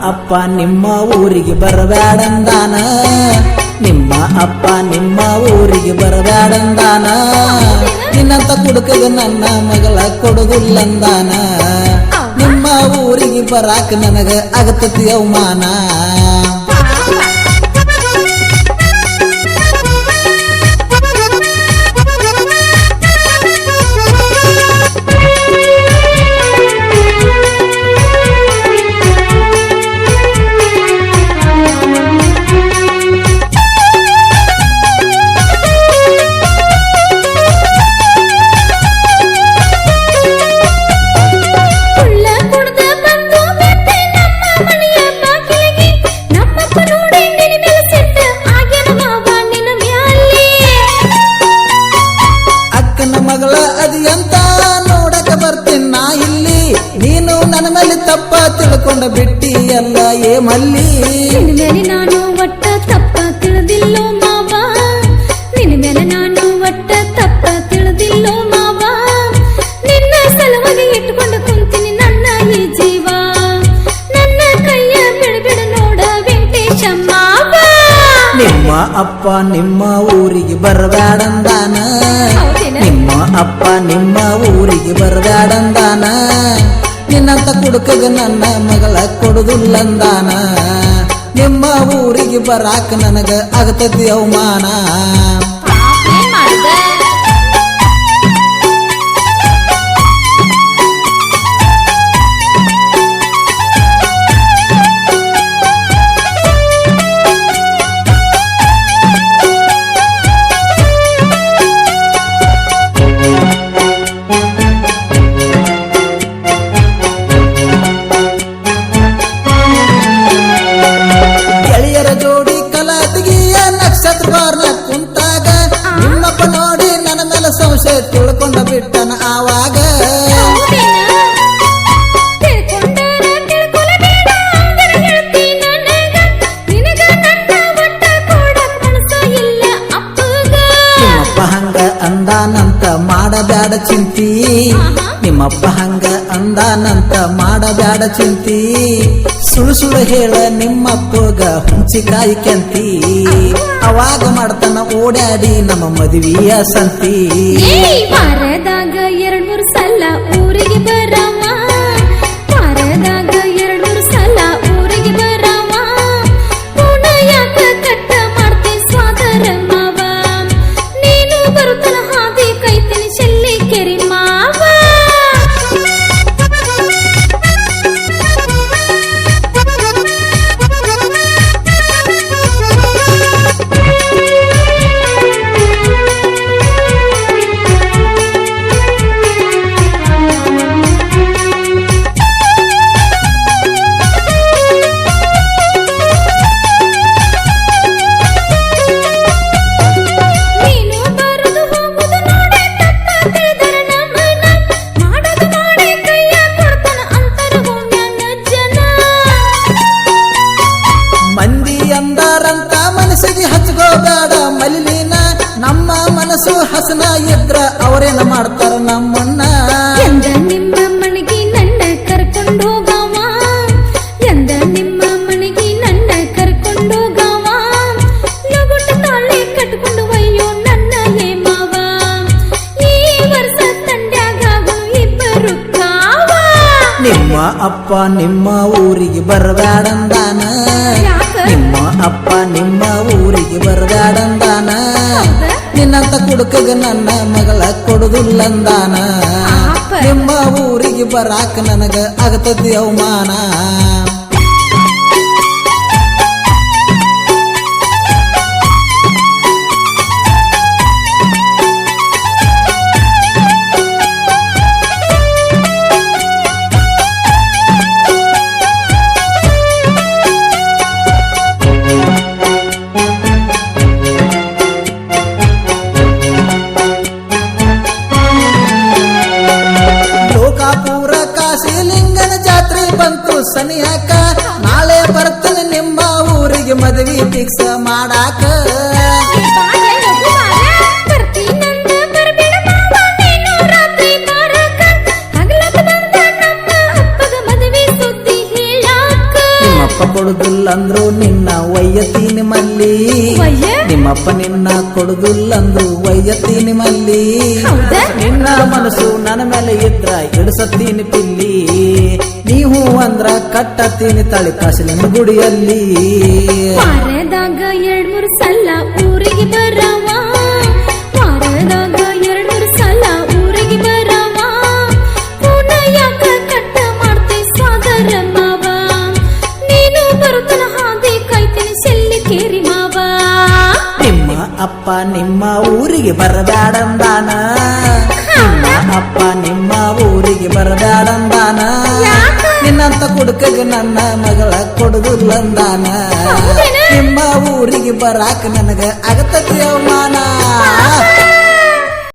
ಅಪ್ಪ ನಿಮ್ಮ ಊರಿಗೆ ಬರಬೇಡಂದಾನ? ನಿಮ್ಮ ಅಪ್ಪ ನಿಮ್ಮ ಊರಿಗೆ ಬರಬ್ಯಾಡಂದಾನ ನಿನ್ನಂತ ಕುಡುಕದು ನನ್ನ ಮಗಳ ಕೊಡುದಿಲ್ಲಂದಾನ? ನಿಮ್ಮ ಊರಿಗೆ ಬರಾಕ ನನಗ ಆಗತತಿ ಅವಮಾನ? ಬಿಟ್ಟಿ ಎಲ್ಲ ಏ ಮಲ್ಲಿ ನಿನ್ನ ಮೇಲೆ ನಾನು ಒಟ್ಟ ತಪ್ಪ ತಿಳಿದಿಲ್ಲೋ ಮಾವ. ನಿನ್ನ ಮೇಲೆ ನಾನು ಒಟ್ಟ ತಪ್ಪ ತಿಳಿದಿಲ್ಲೋ ಮಾವ. ನಿನ್ನ ಸಲುವಾಗಿ ಇಟ್ಕೊಂಡು ಕುಂತೀನಿ ನನ್ನ ಈ ಜೀವ. ನನ್ನ ಕೈಯ ಬಿಡಬಿಡ ನೋಡ ವೆಂಕಟೇಶಮ್ಮ ನಿಮ್ಮ ಅಪ್ಪ ನಿಮ್ಮ ಊರಿಗೆ ಬರಬ್ಯಾಡಂದಾನ ನಿಮ್ಮ ಅಪ್ಪ ನಿಮ್ಮ ಊರಿಗೆ ಬರಬ್ಯಾಡಂದಾನ ನಿನ್ನಂತ ಕುಡುಕಗ ನನ್ನ ಮಗಳ ಕೊಡುದಿಲ್ಲಂದಾನ. ನಿಮ್ಮ ಊರಿಗೆ ಬರಾಕ ನನಗ ಆಗತತಿ ಅವಮಾನ. ಚಿಂತಿ. ನಿಮ್ಮಪ್ಪ ಹಂಗ ಅಂದಾನಂತ ಮಾಡಬ್ಯಾಡ ಚಿಂತಿ. ಸುಳು ಸುಳು ಹೇಳ ನಿಮ್ಮಪ್ಪಗ ಹುಂಚಿಕಾಯಿ ಕೆಂತಿ. ಅವಾಗ ಮಾಡ್ತಾನ ಓಡಾಡಿ ನಮ್ಮ ಮದುವೆಯ ಸಂತಿ. ಏಯ್, ವಾರದಾಗ ಎರಡ್ ಮೂರು ಸಲ ಮನಸ್ಸಿಗೆ ಹಚ್ಕೋಬೇಡ. ಮಲಿನ ನಮ್ಮ ಮನಸ್ಸು ಹಸನ ಇದ್ರ ಅವರೇನ ಮಾಡ್ತಾರ ನಮ್ಮನ್ನ ನಿಮ್ಮ ಮನೆಗೆ ನನ್ನ ಕರ್ಕೊಂಡೋಗವ ಎಂದ ನಿಮ್ಮ ಮನೆಗೆ ನನ್ನ ಕರ್ಕೊಂಡೋಗವ ನಗುಟ ತಾಳಿ ಕಟ್ಕೊಂಡು ಒಯ್ಯೋ ನನ್ನ ಹೇಮಾವ. ಈ ವರ್ಷ ತಂಡ್ಯಾಗಾಗು ಇಬ್ಬರು ಕಾವ. ನಿಮ್ಮ ಅಪ್ಪ ನಿಮ್ಮ ಊರಿಗೆ ಬರಬೇಡಂದಾನ? ನಿಮ್ಮ ಅಪ್ಪ ನಿಮ್ಮ ಊರಿಗೆ ಬರಬ್ಯಾಡಂದಾನ ಹೌದಾ? ನಿನ್ನಂತ ಕುಡುಕಗ ನನ್ನ ಮಗಳ ಕೊಡುದಿಲ್ಲಂದಾನ. ನಿಮ್ಮ ಊರಿಗೆ ಬರಾಕ ನನಗ ಆಗತತಿ ಅವಮಾನ ಕೊಡುದಿಲ್ಲ ಅಂದ್ರು ನಿನ್ನ ವಯ್ಯತೀನಿ ಮಲ್ಲಿ ನಿಮ್ಮಪ್ಪ ನಿನ್ನ ಕೊಡುದಿಲ್ಲ ಅಂದ್ರು ವಯ್ಯತೀನಿ ಮಲ್ಲಿ? ನಿನ್ನ ಮನಸ್ಸು ನನ್ನ ಮೇಲೆ ಇದ್ರ ಇಳಿಸತ್ತೀನಿ ಪಿಲ್ಲಿ. ನೀವು ಅಂದ್ರ ಕಟ್ಟತ್ತೀನಿ ತಳಿ ಕಾಸಿನ ಗುಡಿಯಲ್ಲಿ. ವಾರದಾಗ ಎರಡ್ ಮೂರು ಸಲ ಊರಿಗೆ ಬರವ. ಅಪ್ಪ ನಿಮ್ಮ ಊರಿಗೆ ಬರಬೇಡಂದಾನ ನಿಮ್ಮ ಅಪ್ಪ ನಿಮ್ಮ ಊರಿಗೆ ಬರಬೇಡಂದಾನ? ನಿನ್ನಂತ ಕುಡುಕಗೆ ನನ್ನ ಮಗಳ ಕೊಡುದಿಲ್ಲಂದಾನ? ನಿಮ್ಮ ಊರಿಗೆ ಬರಾಕ ನನಗ ಆಗತತಿ ಅವಮಾನ?